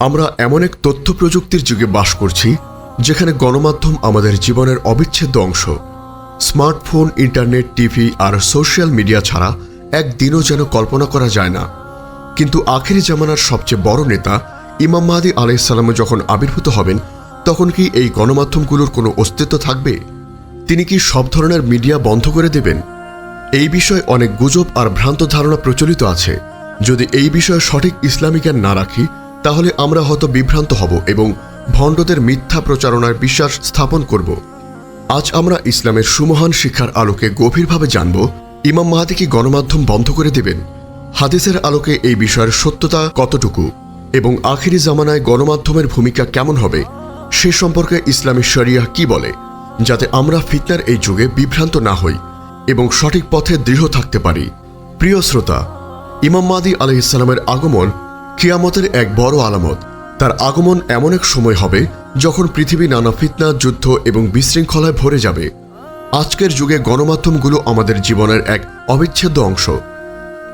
আমরা এমন এক তথ্য প্রযুক্তির যুগে বাস করছি, যেখানে গণমাধ্যম আমাদের জীবনের অবিচ্ছেদ্য অংশ। স্মার্টফোন, ইন্টারনেট, টিভি আর সোশ্যাল মিডিয়া ছাড়া একদিনও যেন কল্পনা করা যায় না। কিন্তু আখেরি জামানার সবচেয়ে বড় নেতা ইমাম মাহাদি আলাইসাল্লাম যখন আবির্ভূত হবেন, তখন কি এই গণমাধ্যমগুলোর কোনো অস্তিত্ব থাকবে? তিনি কি সব ধরনের মিডিয়া বন্ধ করে দেবেন? এই বিষয়ে অনেক গুজব আর ভ্রান্ত ধারণা প্রচলিত আছে। যদি এই বিষয়ে সঠিক ইসলামী জ্ঞান না রাখি তাহলে আমরা হয়তো বিভ্রান্ত হব এবং ভণ্ডদের মিথ্যা প্রচারণার বিশ্বাস স্থাপন করব। আজ আমরা ইসলামের সুমহান শিক্ষার আলোকে গভীরভাবে জানব, ইমাম মাহাদি কি গণমাধ্যম বন্ধ করে দেবেন? হাদিসের আলোকে এই বিষয়ের সত্যতা কতটুকু? এবং আখিরি জামানায় গণমাধ্যমের ভূমিকা কেমন হবে? সে সম্পর্কে ইসলামী শরিয়া কি বলে? যাতে আমরা ফিতনার এই যুগে বিভ্রান্ত না হই এবং সঠিক পথে দৃঢ় থাকতে পারি। প্রিয় শ্রোতা, ইমাম মাদি আলহিসাল্লামের আগমন কিয়ামতের এক বড় আলামত। তার আগমন এমন এক সময় হবে যখন পৃথিবী নানা ফিতনা, যুদ্ধ এবং বিশৃঙ্খলায় ভরে যাবে। আজকের যুগে গণমাধ্যমগুলো আমাদের জীবনের এক অবিচ্ছেদ্য অংশ।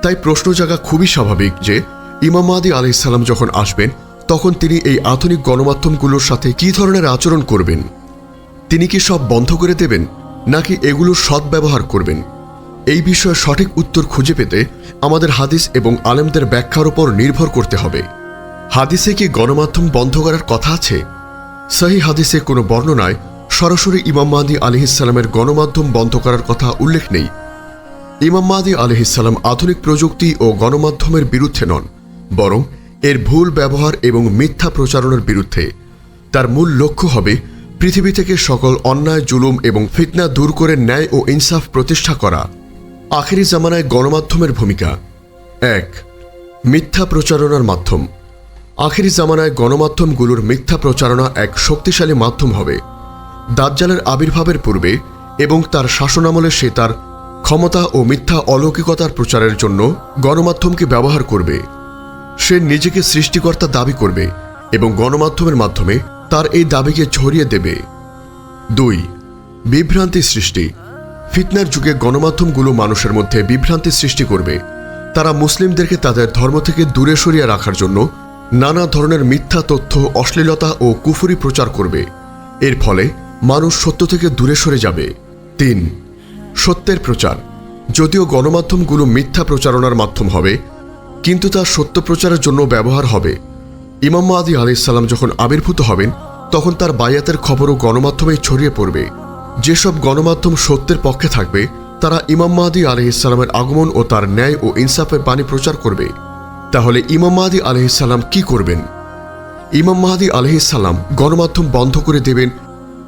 তাই প্রশ্ন জাগা খুবই স্বাভাবিক যে, ইমাম মাদি আলাইসাল্লাম যখন আসবেন, তখন তিনি এই আধুনিক গণমাধ্যমগুলোর সাথে কী ধরনের আচরণ করবেন? তিনি কি সব বন্ধ করে দেবেন, নাকি এগুলোর সদ্ব্যবহার করবেন? এই বিষয়ে সঠিক উত্তর খুঁজে পেতে আমাদের হাদিস এবং আলেমদের ব্যাখ্যার উপর নির্ভর করতে হবে। হাদিসে কি গণমাধ্যম বন্ধ করার কথা আছে? সহি হাদিসে কোনো বর্ণনায় সরাসরি ইমাম মাহাদি আলহিসাল্লামের গণমাধ্যম বন্ধ করার কথা উল্লেখ নেই। ইমাম মাহাদি আলহিসাল্লাম আধুনিক প্রযুক্তি ও গণমাধ্যমের বিরুদ্ধে নন, বরং এর ভুল ব্যবহার এবং মিথ্যা প্রচারণের বিরুদ্ধে। তার মূল লক্ষ্য হবে পৃথিবী থেকে সকল অন্যায়, জুলুম এবং ফিতনা দূর করে ন্যায় ও ইনসাফ প্রতিষ্ঠা করা। আখেরি জামানায় গণমাধ্যমের ভূমিকা। এক, মিথ্যা প্রচারণার মাধ্যম। আখেরি জামানায় গণমাধ্যমগুলোর মিথ্যা প্রচারণা এক শক্তিশালী মাধ্যম হবে। দাজ্জালের আবির্ভাবের পূর্বে এবং তার শাসনামলে সে তার ক্ষমতা ও মিথ্যা অলৌকিকতার প্রচারের জন্য গণমাধ্যমকে ব্যবহার করবে। সে নিজেকে সৃষ্টিকর্তা দাবি করবে এবং গণমাধ্যমের মাধ্যমে তার এই দাবিকে ছড়িয়ে দেবে। দুই, বিভ্রান্তি সৃষ্টি। ফিতনার যুগে গণমাধ্যমগুলো মানুষের মধ্যে বিভ্রান্তি সৃষ্টি করবে। তারা মুসলিমদেরকে তাদের ধর্ম থেকে দূরে সরিয়ে রাখার জন্য নানা ধরনের মিথ্যা তথ্য, অশ্লীলতা ও কুফুরি প্রচার করবে। এর ফলে মানুষ সত্য থেকে দূরে সরে যাবে। তিন, সত্যের প্রচার। যদিও গণমাধ্যমগুলো মিথ্যা প্রচারণার মাধ্যম হবে, কিন্তু তা সত্য প্রচারের জন্য ব্যবহার হবে। ইমাম মাহাদি আলাইসাল্লাম যখন আবির্ভূত হবেন, তখন তার বায়াতের খবরও গণমাধ্যমেই ছড়িয়ে পড়বে। যেসব গণমাধ্যম সত্যের পক্ষে থাকবে, তারা ইমাম মাহাদি আলহিসাল্লামের আগমন ও তার ন্যায় ও ইনসাফের বাণী প্রচার করবে। তাহলে ইমাম মাহাদি আলহিসাল্লাম কি করবেন? ইমাম মাহাদি আলহিসাল্লাম গণমাধ্যম বন্ধ করে দেবেন,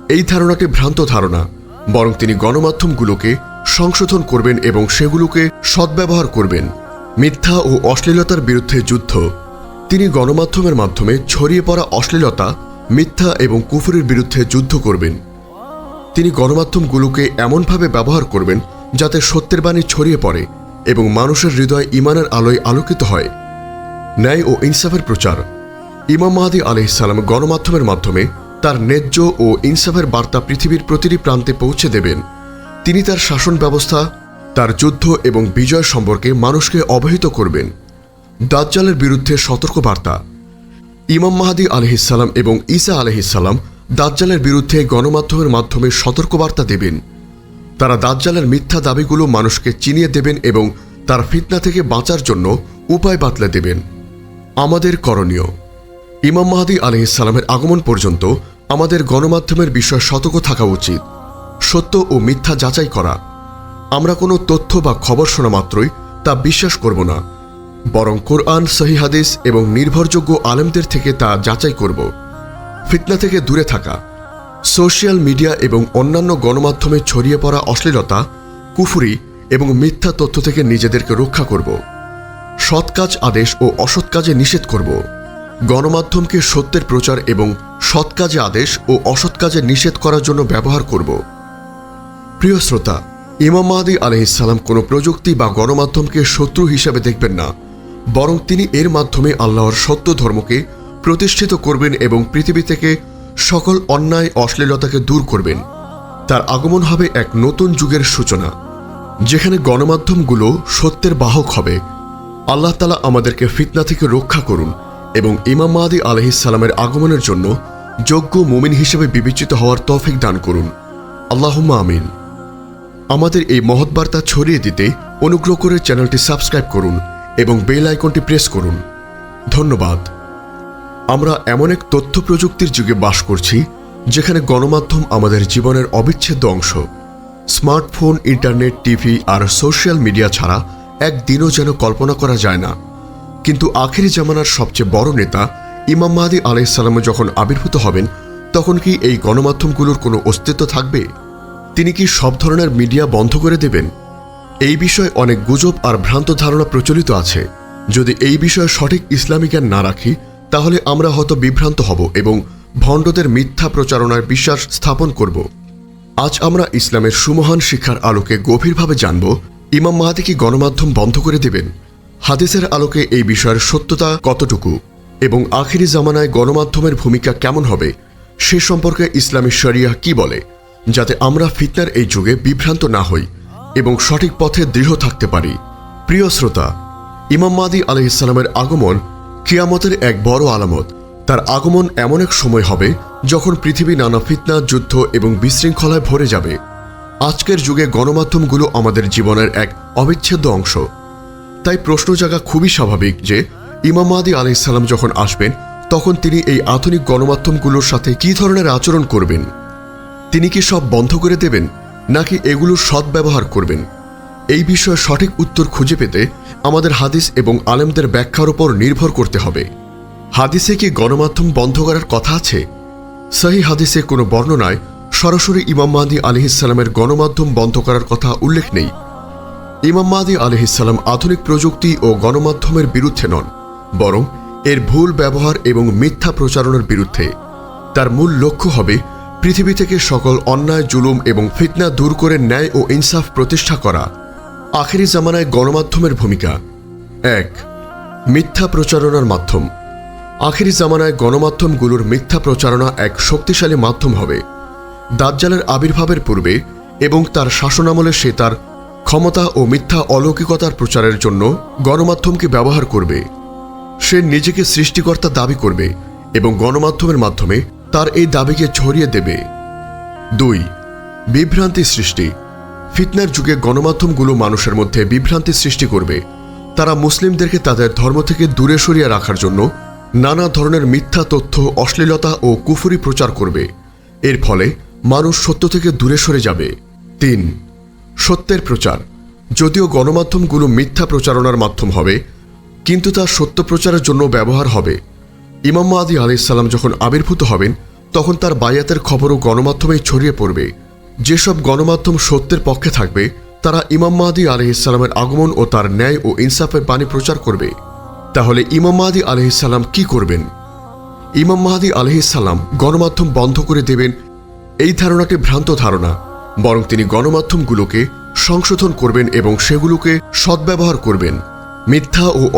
এই ধারণাটি ভ্রান্ত ধারণা। বরং তিনি গণমাধ্যমগুলোকে সংশোধন করবেন এবং সেগুলোকে সদ্ব্যবহার করবেন। মিথ্যা ও অশ্লীলতার বিরুদ্ধে যুদ্ধ। তিনি গণমাধ্যমের মাধ্যমে ছড়িয়ে পড়া অশ্লীলতা, মিথ্যা এবং কুফুরের বিরুদ্ধে যুদ্ধ করবেন। তিনি গণমাধ্যমগুলোকে এমনভাবে ব্যবহার করবেন যাতে সত্যের বাণী ছড়িয়ে পড়ে এবং মানুষের হৃদয় ইমানের আলোয় আলোকিত হয়। ন্যায় ও ইনসাফের প্রচার। ইমাম মাহাদি আলহিসাল্লাম গণমাধ্যমের মাধ্যমে তার ন্যায্য ও ইনসাফের বার্তা পৃথিবীর প্রতিটি প্রান্তে পৌঁছে দেবেন। তিনি তার শাসন ব্যবস্থা, তার যুদ্ধ এবং বিজয় সম্পর্কে মানুষকে অবহিত করবেন। দাজ্জালের বিরুদ্ধে সতর্কবার্তা। ইমাম মাহাদি আলহিসাল্লাম এবং ঈসা আলহিসাল্লাম দাজ্জালের বিরুদ্ধে গণমাধ্যমের মাধ্যমে সতর্কবার্তা দেবেন। তারা দাজ্জালের মিথ্যা দাবিগুলো মানুষকে চিনিয়ে দেবেন এবং তার ফিতনা থেকে বাঁচার জন্য উপায় বাতলে দেবেন। আমাদের করণীয়। ইমাম মাহাদি আলহিসাল্লামের আগমন পর্যন্ত আমাদের গণমাধ্যমের বিষয়ে সতর্ক থাকা উচিত। সত্য ও মিথ্যা যাচাই করা। আমরা কোনো তথ্য বা খবর শোনা মাত্রই তা বিশ্বাস করব না। বরং কোরআন, সহি হাদিস এবং নির্ভরযোগ্য আলেমদের থেকে তা যাচাই করব। ফিতনা থেকে দূরে থাকা, সোশ্যাল মিডিয়া এবং অন্যান্য গণমাধ্যমে ছড়িয়ে পড়া অশ্লীলতা, কুফুরি এবং মিথ্যা তথ্য থেকে নিজেদেরকে রক্ষা করব, সৎ কাজ আদেশ ও অসৎ কাজে নিষেধ করব, গণমাধ্যমকে সত্যের প্রচার এবং সৎ কাজে আদেশ ও অসৎ কাজে নিষেধ করার জন্য ব্যবহার করব। প্রিয় শ্রোতা, ইমাম মাহাদি আলহিসাল্লাম কোনো প্রযুক্তি বা গণমাধ্যমকে শত্রু হিসাবে দেখবেন না, বরং তিনি এর মাধ্যমে আল্লাহর সত্য ধর্মকে প্রতিষ্ঠিত করবেন এবং পৃথিবী থেকে সকল অন্যায়, অশ্লীলতাকে দূর করবেন। তার আগমন হবে এক নতুন যুগের সূচনা, যেখানে গণমাধ্যমগুলো সত্যের বাহক হবে। আল্লাহ তালা আমাদেরকে ফিতনা থেকে রক্ষা করুন এবং ইমাম মাহাদি আলহিসাল্লামের আগমনের জন্য যোগ্য মুমিন হিসেবে বিবেচিত হওয়ার তৌফিক দান করুন। আল্লাহুম্মা আমিন। আমাদের এই মহৎ বার্তা ছড়িয়ে দিতে অনুগ্রহ করে চ্যানেলটি সাবস্ক্রাইব করুন এবং বেল আইকনটি প্রেস করুন। ধন্যবাদ। আমরা এমন এক তথ্য প্রযুক্তির যুগে বাস করছি, যেখানে গণমাধ্যম আমাদের জীবনের অবিচ্ছেদ্য অংশ। স্মার্টফোন, ইন্টারনেট, টিভি আর সোশ্যাল মিডিয়া ছাড়া একদিনও যেন কল্পনা করা যায় না। কিন্তু আখেরি জামানার সবচেয়ে বড় নেতা ইমাম মাহাদি আলাইসাল্লাম যখন আবির্ভূত হবেন, তখন কি এই গণমাধ্যমগুলোর কোনো অস্তিত্ব থাকবে? তিনি কি সব ধরনের মিডিয়া বন্ধ করে দেবেন? এই বিষয়ে অনেক গুজব আর ভ্রান্ত ধারণা প্রচলিত আছে। যদি এই বিষয়ে সঠিক ইসলামী জ্ঞান না রাখি তাহলে আমরা হয়তো বিভ্রান্ত হব এবং ভণ্ডদের মিথ্যা প্রচারণার বিশ্বাস স্থাপন করব। আজ আমরা ইসলামের সুমহান শিক্ষার আলোকে গভীরভাবে জানব, ইমাম মাহাদি কি গণমাধ্যম বন্ধ করে দেবেন? হাদিসের আলোকে এই বিষয়ের সত্যতা কতটুকু? এবং আখিরি জামানায় গণমাধ্যমের ভূমিকা কেমন হবে? সে সম্পর্কে ইসলামী শরিয়া কি বলে? যাতে আমরা ফিতনার এই যুগে বিভ্রান্ত না হই এবং সঠিক পথে দৃঢ় থাকতে পারি। প্রিয় শ্রোতা, ইমাম মাদি আলহিসাল্লামের আগমন কিয়ামতের এক বড় আলামত। তার আগমন এমন এক সময় হবে যখন পৃথিবী নানা ফিতনা, যুদ্ধ এবং বিশৃঙ্খলায় ভরে যাবে। আজকের যুগে গণমাধ্যমগুলো আমাদের জীবনের এক অবিচ্ছেদ্য অংশ। তাই প্রশ্ন জাগা খুবই স্বাভাবিক যে, ইমাম মাহাদি আলাইসাল্লাম যখন আসবেন, তখন তিনি এই আধুনিক গণমাধ্যমগুলোর সাথে কী ধরনের আচরণ করবেন? তিনি কি সব বন্ধ করে দেবেন, নাকি এগুলোর সদ্ব্যবহার করবেন? এই বিষয়ে সঠিক উত্তর খুঁজে পেতে আমাদের হাদিস এবং আলেমদের ব্যাখ্যার উপর নির্ভর করতে হবে। হাদিসে কি গণমাধ্যম বন্ধ করার কথা আছে? সহি হাদিসে কোনো বর্ণনায় সরাসরি ইমাম মাহাদি আলহিসাল্লামের গণমাধ্যম বন্ধ করার কথা উল্লেখ নেই। ইমাম মাহাদি আলহিসাল্লাম আধুনিক প্রযুক্তি ও গণমাধ্যমের বিরুদ্ধে নন, বরং এর ভুল ব্যবহার এবং মিথ্যা প্রচারণের বিরুদ্ধে। তার মূল লক্ষ্য হবে পৃথিবী থেকে সকল অন্যায়, জুলুম এবং ফিতনা দূর করে ন্যায় ও ইনসাফ প্রতিষ্ঠা করা। আখেরি জামানায় গণমাধ্যমের ভূমিকা। এক, মিথ্যা প্রচারণার মাধ্যম। আখেরি জামানায় গণমাধ্যমগুলোর মিথ্যা প্রচারণা এক শক্তিশালী মাধ্যম হবে। দাজ্জালের আবির্ভাবের পূর্বে এবং তার শাসনামলে সে তার ক্ষমতা ও মিথ্যা অলৌকিকতার প্রচারের জন্য গণমাধ্যমকে ব্যবহার করবে। সে নিজেকে সৃষ্টিকর্তা দাবি করবে এবং গণমাধ্যমের মাধ্যমে তার এই দাবিকে ছড়িয়ে দেবে। দুই, বিভ্রান্তি সৃষ্টি। ফিতনার যুগে গণমাধ্যমগুলো মানুষের মধ্যে বিভ্রান্তি সৃষ্টি করবে। তারা মুসলিমদেরকে তাদের ধর্ম থেকে দূরে সরিয়ে রাখার জন্য নানা ধরনের মিথ্যা তথ্য, অশ্লীলতা ও কুফুরি প্রচার করবে। এর ফলে মানুষ সত্য থেকে দূরে সরে যাবে। তিন, সত্যের প্রচার। যদিও গণমাধ্যমগুলো মিথ্যা প্রচারণার মাধ্যম হবে, কিন্তু তা সত্য প্রচারের জন্য ব্যবহার হবে। ইমাম আলি আলাইসাল্লাম যখন আবির্ভূত হবেন, তখন তার বায়াতের খবরও গণমাধ্যমেই ছড়িয়ে পড়বে। যেসব গণমাধ্যম সত্যের পক্ষে থাকবে, তারা ইমাম মাহাদি আলহিসাল্লামের আগমন ও তার ন্যায় ও ইনসাফের বাণী প্রচার করবে। তাহলে ইমাম মাহাদি আলহিসাল্লাম কি করবেন? ইমাম মাহাদি আলহিসাল্লাম গণমাধ্যম বন্ধ করে দেবেন, এই ধারণাটি ভ্রান্ত ধারণা। বরং তিনি গণমাধ্যমগুলোকে সংশোধন করবেন এবং সেগুলোকে সদ্ব্যবহার করবেন। মিথ্যা ও